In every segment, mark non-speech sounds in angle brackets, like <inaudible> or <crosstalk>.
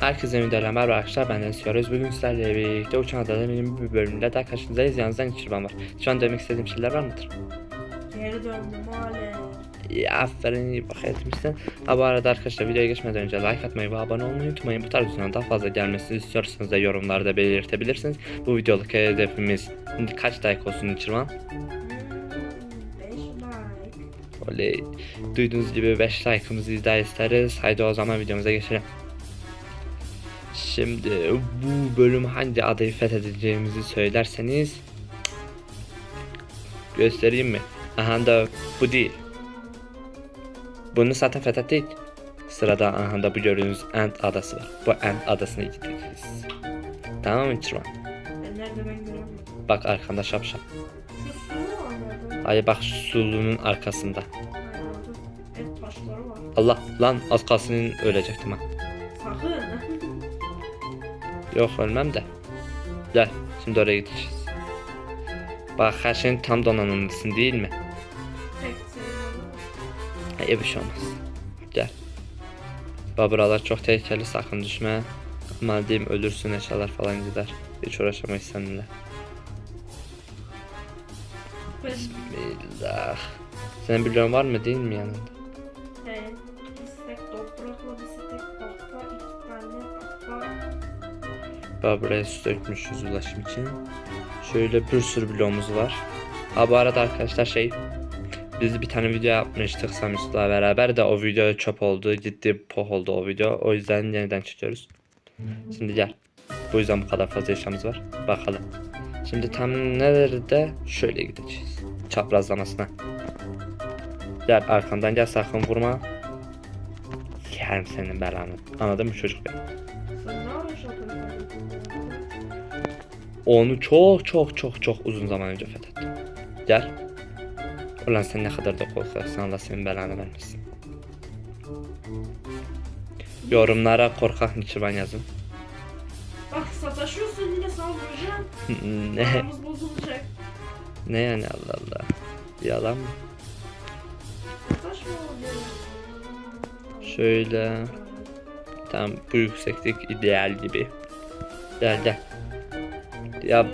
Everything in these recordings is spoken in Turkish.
Herkese videolar merhaba arkadaşlar ben Deniz Yoruz. Bugün sizlerle birlikte Uçan Adaların yeni bir bölümünde daha karşınızdayız. Yanınızdan İçirban var. Şu an demek istediğim şeyler var mıdır? Geri döndüm hale. Ya aferin iyi bak etmişsin. Ha bu arada arkadaşlar videoya geçmeden önce like atmayı ve abone olmayı unutmayın. Bu tarz videoların daha fazla gelmesini istiyorsanız da yorumlarda belirtebilirsiniz. Bu videoluk hedefimiz kaç like olsun? 5 like. Oley. Duyduğunuz gibi 5 like'ımızı da isteriz. Haydi o zaman videomuza geçelim. Şimdi bu bölüm hangi adayı fethedeceğimizi söylerseniz göstereyim mi? Aha da bu değil. Bunu zaten fethettik. Sırada aha da bu gördüğünüz Ant adası var. Bu Ant adasına gideceğiz. Tamam mı Çırman? E. Bak arkanda şapşal. Hayır bak sulunun arkasında. Allah lan az kalsın ölecektim ha. Sakın. Yok ölmem de. Gel şimdi oraya gideceğiz. Bak her şeyin tam donanımlısın değil mi? Sevmiyorum. İyi bir şey olmaz. Gel. Bak buralar çok tehlikeli sakın düşme. Ama diyeyim ölürsün eşyalar falan gider. Hiç uğraşamayız seninle. Bismillah. Senin biliyorsun var mı değil mi yanında? Bak buraya su dökmüşüz ulaşım için. Şöyle bir sürü bloğumuz var. Ha bu arada arkadaşlar şey biz bir tane video yapmıştık Samus'la beraber de o video çöp oldu. Ciddi poh oldu o video. O yüzden yeniden çekiyoruz. Şimdi gel. Bu yüzden bu kadar fazla eşyamız var. Bakalım. Şimdi tam nerede? Şöyle gideceğiz. Çaprazlamasına. Gel arkamdan gel sakın vurma. Yerim senin belanı. Anladın mı çocuk benim? Sen ne şaka Onu çok çok çok çok uzun zaman önce fethettim. Gel. Ulan sen ne kadar da korkarsın Allah senin belanı vermesin. Yorumlara korkak Nikirban yazın. Bak sataşıyorsun yine sana vuracağım. ne? Aramız bozulacak. Ne yani Allah Allah. Yalan mı? Sataşma. Şöyle. Tam bu yükseklik ideal gibi. Gel gel. Oldu.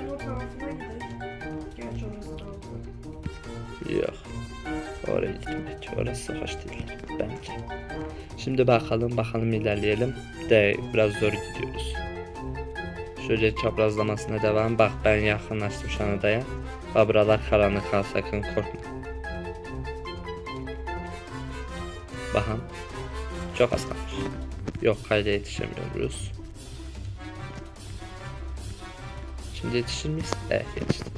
Yok. Oraya gitmek. Orası hoş değil bence. Şimdi bakalım bakalım ilerleyelim. De biraz zor gidiyoruz. Şöyle çaprazlamasına devam. Bak ben yakınlaştım şu an adaya. Bak buralar karanlık kal sakın korkma. Bakın. Çok az kalmış. Yok kayda yetişemiyoruz. Şimdi yetişir miyiz? Evet yetiştik.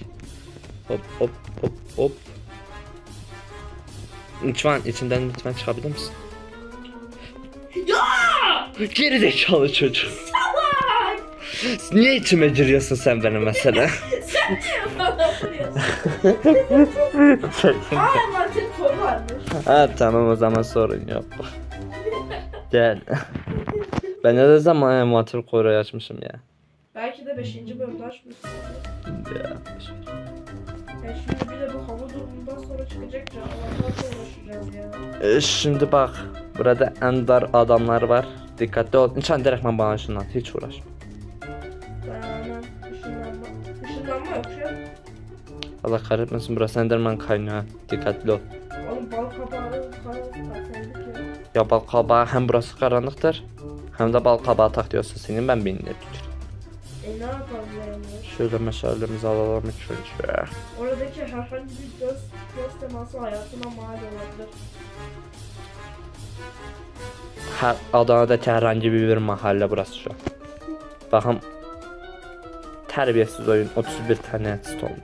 Hop hop hop hop. Lütfen içinden lütfen çıkabilir misin? Ya! Geri zekalı çocuk. Niye içime giriyorsun sen benim mesela? <laughs> Sen niye bana vuruyorsun? <laughs> Aa Martin varmış. ha tamam o zaman sorun yok. Gel. <laughs> ben ne zaman envanter koruyu açmışım ya. De 5. bölümde açmışsın. Ya. Ya şimdi bir de bu hava durumundan sonra çıkacak canavarlarla uğraşacağız ya. E, şimdi bak. Burada ender adamlar var. Dikkatli ol. Nişan direktman bana şundan. Hiç uğraşma. Dayanan ışınlanma. Işınlanma yok ya. Allah kahretmesin burası enderman ha. Dikkatli ol. Oğlum bal kabağı karanlık ya. Ya bal kabağı hem burası karanlıktır. Hem de bal kabağı tak diyorsa senin ben tükür. E ne yapalım? Şöyle meşalemizi alalım ilk önce. Oradaki herhangi bir göz, göz teması hayatına mal olabilir. Her Adana'daki herhangi bir mahalle burası şu an. Bakın terbiyesiz oyun 31 tane stone.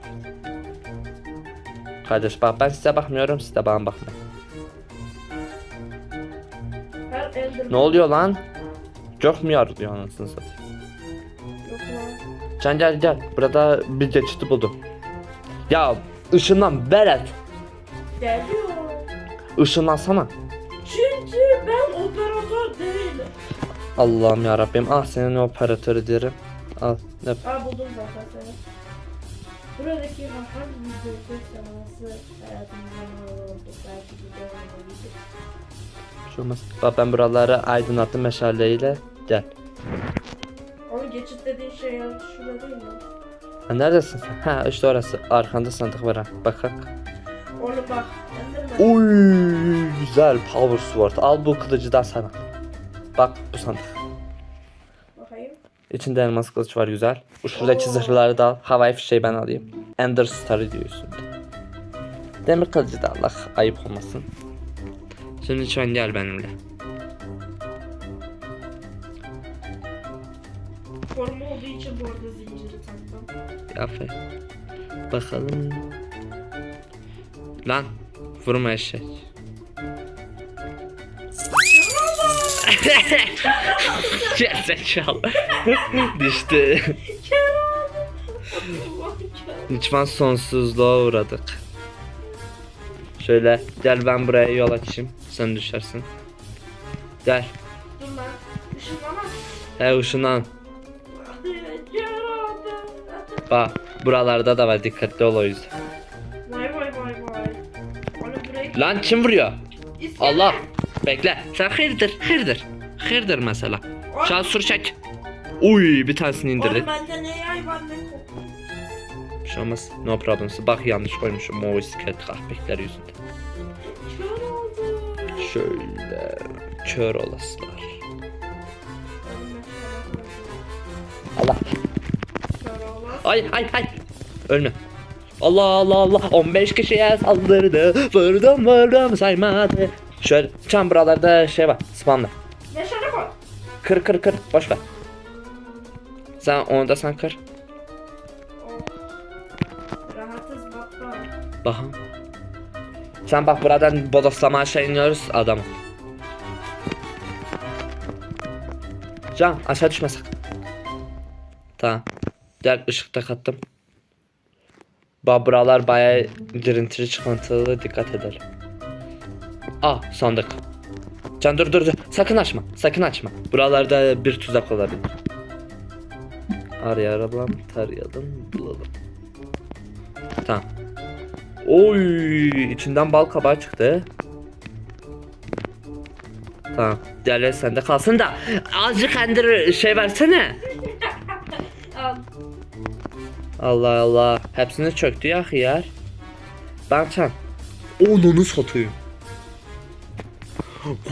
Kardeş bak ben size bakmıyorum siz de bana bakmayın. Ne oluyor lan? Çok mu yarılıyor anasını satayım? Can gel gel burada bir geçiti buldum. Ya ışınlan Berat. Geliyor. Işınlansana. Çünkü ben operatör değilim. Allah'ım ya Rabbim ah senin operatörü derim. Al ne Aa buldum zaten seni. Buradaki bir göz teması hayatımıza mal oldu. Belki bir de olabilir. şey olmaz. Bak ben buraları aydınlattım meşaleyle. Gel. Geçit dediğin şey ya şurada değil mi? Ha, neredesin sen? Ha işte orası. Arkanda sandık var ha. Bak bak. Onu bak. Enderman. Uy güzel power sword. Al bu kılıcı da sana. Bak bu sandık. Bakayım. İçinde elmas kılıç var güzel. Bu şuradaki Oo. zırhları da al. Havai fişeği ben alayım. Ender Star'ı diyor üstünde. Demir kılıcı da Allah ayıp olmasın. Şimdi lütfen gel benimle. Aferin. Bakalım. Lan vurma eşek. <laughs> Gerizekalı. Düştü. Lütfen sonsuzluğa uğradık. Şöyle gel ben buraya yol açayım. Sen düşersin. Gel. Dur lan. Işınlama. He ışından. Bak buralarda da var dikkatli ol o yüzden. Vay vay vay vay. Onu buraya... Lan kim vuruyor? İskele. Allah. Bekle. Sen hayırdır? Hayırdır? Hayırdır mesela. Oy. Şansur çek. Uy bir tanesini indirdik. Oğlum bende ne yay var ne. Bir şey olmaz. No problem. Bak yanlış koymuşum. O iskelet kahpekler yüzünden. Kör oldu. Şöyle. Kör olasılar. Allah. Ay ay ay. Ölme. Allah Allah Allah. 15 kişiye saldırdı. Vurdum vurdum saymadı. Şöyle çam buralarda şey var spamla Neşene koy. Kır kır kır. Boş ver. Sen onu da sen kır. Oh. Rahatız baba. Baha. Sen bak buradan bodoslama aşağı iniyoruz adamı Can aşağı düşme sakın. Tamam Gel ışıkta kattım. Bak buralar baya girintili çıkıntılı dikkat edelim Ah sandık. Can dur dur dur. Sakın açma sakın açma. Buralarda bir tuzak olabilir. Arayalım tarayalım bulalım. Tamam. Oy içinden bal kabağı çıktı. Tamam. Diğerleri sende kalsın da azıcık ender şey versene. <laughs> Allah Allah. Hepsini çöktü ya hıyar. Ben sen. Onunu satayım.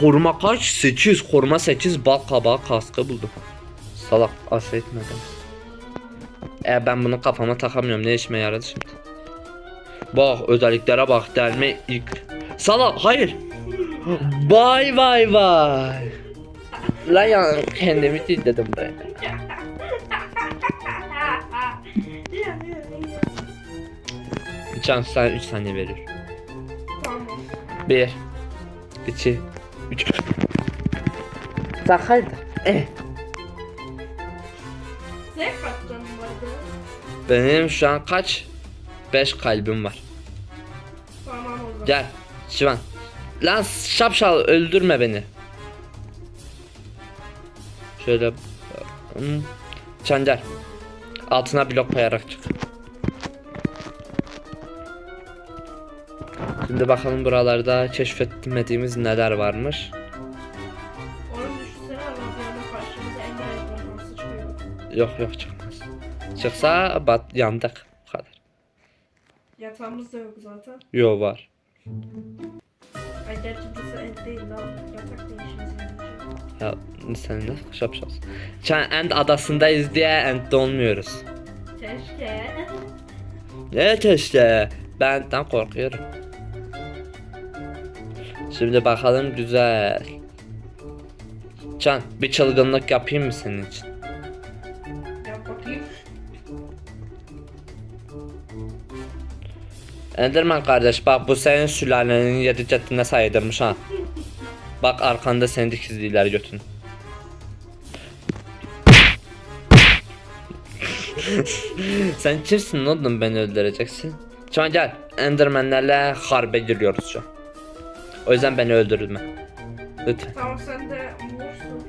Koruma kaç? 8. Koruma 8 bal kabağı kaskı buldum. Salak aşağı etmedim. E ben bunu kafama takamıyorum. Ne işime yaradı şimdi? Bak özelliklere bak delme ilk. Salak hayır. Vay vay vay. Lan ya kendimi dedim buraya. Can sen 3 saniye veriyor. Tamam. 1 2 3 Sen hayırdır? Eh. Zevk atacağım bu arada. Benim şu an kaç? 5 kalbim var. Tamam o zaman. Gel Şivan. Lan şapşal öldürme beni. Şöyle Hmm. Gel. Altına blok koyarak çık. Şimdi bakalım buralarda keşfetmediğimiz neler varmış. Onu düşünsene ama bir anda karşımıza engel ejderhası çıkıyor. Yok yok çıkmaz. Çıksa bat yandık. Bu kadar. Yatağımız da yok zaten. Yo var. Ay gerçi burası end değil lan. Yatak işimize yarayacak? Ya sen ne şapşalsın. Can End adasındayız diye End'de olmuyoruz. Keşke. Ne keşke. Benden korkuyorum. Şimdi bakalım güzel. Can bir çılgınlık yapayım mı senin için? Yap bakayım. Enderman kardeş bak bu senin sülalenin yedi ceddine saydırmış ha. Bak arkanda seni dikizliler götün. <laughs> Sen kimsin oğlum beni öldüreceksin? Şu an gel Endermanlerle harbe giriyoruz şu an. O yüzden beni öldürme. Lütfen. Tamam sen de morsun.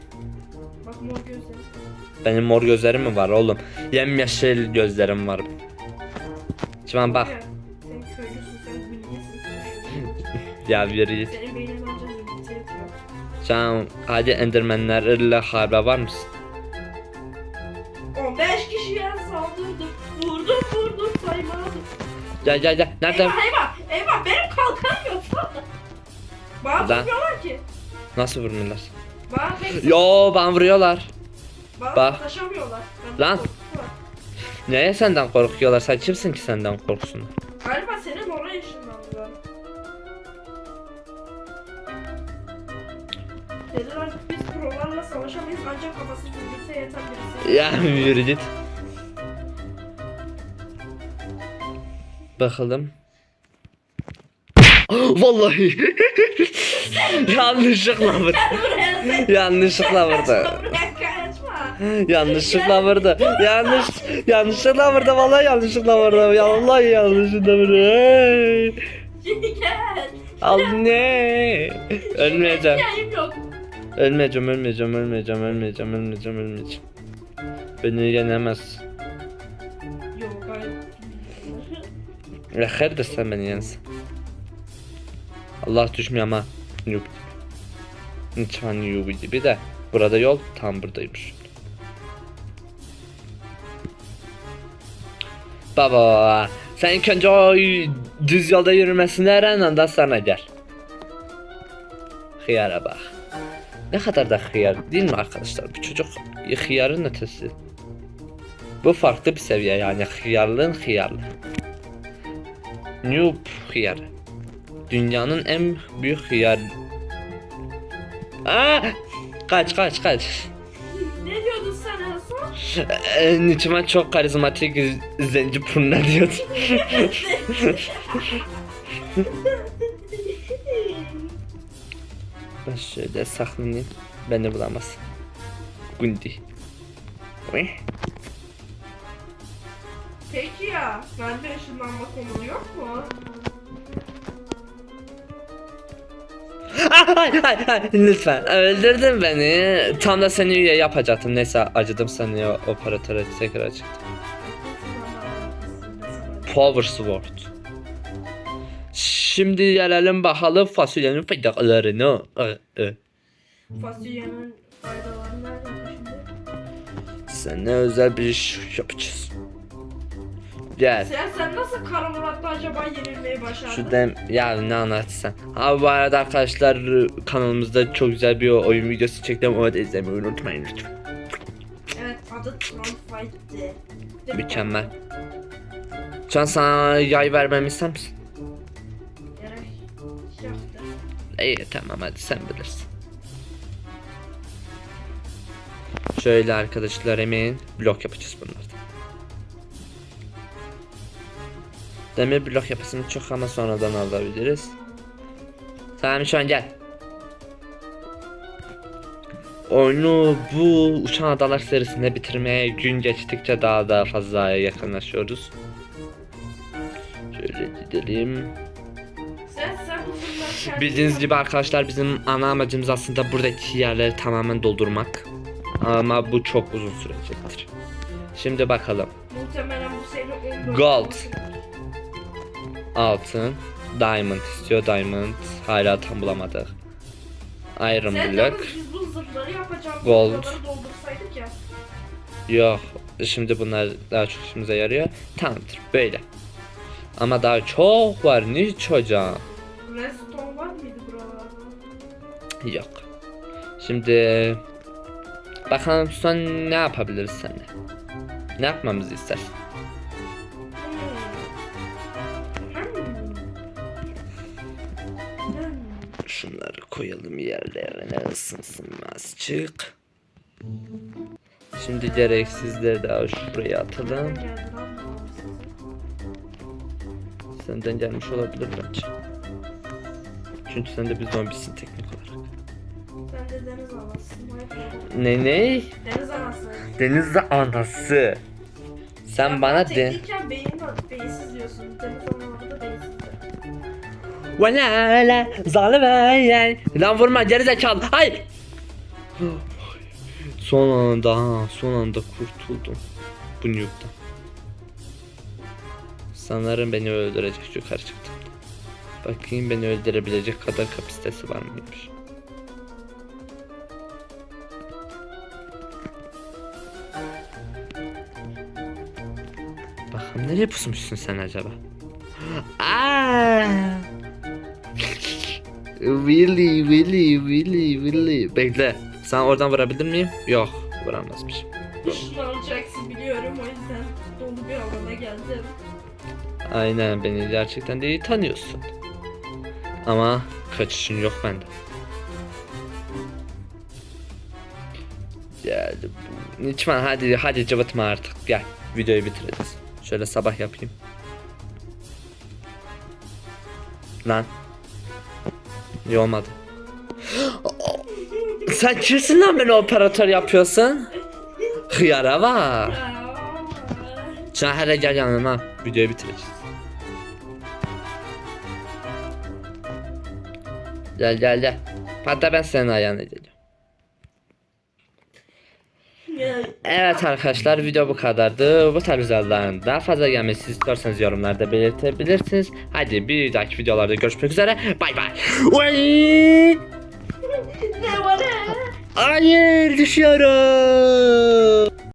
Bak mor gözleri. Benim mor gözlerim mi var oğlum? Yemyeşil gözlerim var. Şu an bak. Ya, Sen köylüsün sen bilgisin. Ya yürü git. Senin beynin ancak bilgisi yetiyor. Şu an hadi Endermanlerle harbe var mısın? vurdum. Vurdum vurdum saymadım. Gel gel gel. Nereden? Eyvah eyvah. Eyvah benim kalkanım yok. Bana Lan. vurmuyorlar ki. Nasıl vurmuyorlar? Bana Yo bana vuruyorlar. bana bak. Ben Lan. korkuyorum. Neye senden korkuyorlar? Sen kimsin ki senden korksun? Galiba senin oraya ışınlandılar. Dediler ki biz prolarla savaşamayız ancak kafasız birlikte yeten birisi. Ya yürü git. Bakalım. Vallahi yanlışlıkla vurdu. Yanlışlıkla vurdu. Yanlışlıkla vurdu. Yanlış yanlışlıkla vurdu vallahi yanlışlıkla vurdu. Ya vallahi yanlışlıkla vurdu. Hey. Gel. Al ne? Ölmeyeceğim. Ölmeyeceğim, ölmeyeceğim, ölmeyeceğim, ölmeyeceğim, ölmeyeceğim, ölmeyeceğim. Beni yenemez. Yok hayır. Ya hayırdır sen beni yensin. Allah düşmüyor ama. Noob. Lütfen noob gibi de. Burada yol tam buradaymış. Baba sen ilk önce o düz yolda yürümesini öğren ondan sonra gel. Hıyara bak. Ne kadar da hıyar değil mi arkadaşlar? Bu çocuk hıyarın ötesi. Bu farklı bir seviye yani hıyarlığın hıyarlığı. Noob hıyarı. Dünyanın en büyük hıyar. Aa! Kaç kaç kaç. Ne diyordun sen en son? Ee, Niçin çok karizmatik zenci purna diyordu. <laughs> Ben şöyle saklanayım. Beni bulamaz. Gundi. Peki ya, bende ışınlanma konulu yok mu? Ah, Hayır hayır hayır lütfen öldürdün beni. Tam da seni üye yapacaktım. Neyse acıdım seni o operatöre tekrar çıktım. Power Sword. Şimdi gelelim bakalım fasulyenin faydalarını. E. Fasulyenin faydaları nerede şimdi? Sana özel bir iş yapacağız. Gel. Sen, sen nasıl Kara Murat'ta acaba yenilmeyi başardın? Şu dem ya ne anlatsan. Ha bu arada arkadaşlar kanalımızda çok güzel bir oyun videosu çektim. Onu da izlemeyi unutmayın lütfen. Evet, adı Tron Fight'ti. Mükemmel. Şu an sana yay vermemi ister misin? Gerek. İyi tamam hadi sen bilirsin. Şöyle arkadaşlar emin blok yapacağız bunlardan. Demir blok yapısını çok ama sonradan alabiliriz. Tamam şu an gel. Oyunu bu Uçan Adalar serisinde bitirmeye gün geçtikçe daha da fazla yakınlaşıyoruz. Şöyle gidelim. Bildiğiniz gibi arkadaşlar bizim ana amacımız aslında buradaki yerleri tamamen doldurmak. Ama bu çok uzun sürecektir. Şimdi bakalım. Muhtemelen bu seni 14 Gold. Altın, diamond istiyor. Diamond hala tam bulamadık. Iron Sen block. yalnız biz bu zırhları yapacağımız Gold. doldursaydık ya. Yok. Şimdi bunlar daha çok işimize yarıyor. Tamamdır. Böyle. Ama daha çok var. Ne çocuğa? Redstone var mıydı buralarda? Yok. Şimdi bakalım son ne yapabiliriz seninle? Ne yapmamızı istersin? Koyalım yerlerine ısınsın azıcık. Şimdi gereksizleri daha şuraya atalım. Senden gelmiş olabilir bence. Çünkü sen de bir zombisin teknik olarak. Sen de deniz be. Ne ne? Deniz anası. Deniz anası. Sen bana de... Teknikken beyin, beyinsiz diyorsun. Deniz anası. Vela la zalime Lan vurma geri zekalı. Hayır. Son anda ha, son anda kurtuldum. Bu nuke'dan. Sanırım beni öldürecek yukarı çıktım. Bakayım beni öldürebilecek kadar kapasitesi var mıymış? bakalım nereye pusmuşsun sen acaba? Willy, Willy, Willy, Willy. Bekle. Sen oradan vurabilir miyim? Yok. Vuramazmışım. Işınlanacaksın biliyorum o yüzden dolu bir alana geldim. Aynen beni gerçekten de iyi tanıyorsun. Ama kaçışın yok bende. Bu. Lütfen hadi hadi cıvıtma artık gel. Videoyu bitireceğiz. Şöyle sabah yapayım. Lan. İyi olmadı. Sen kimsin lan beni operatör yapıyorsun? Hıyara var. Sen hele gel yanıma. Videoyu bitireceğiz. Gel gel gel. Hatta ben senin ayağına geleceğim. Evet arkadaşlar video bu kadardı. Bu tarz videoların daha fazla gelmesi istiyorsanız yorumlarda belirtebilirsiniz. Hadi bir dahaki videolarda görüşmek üzere. Bay bay. Hayır düşüyorum.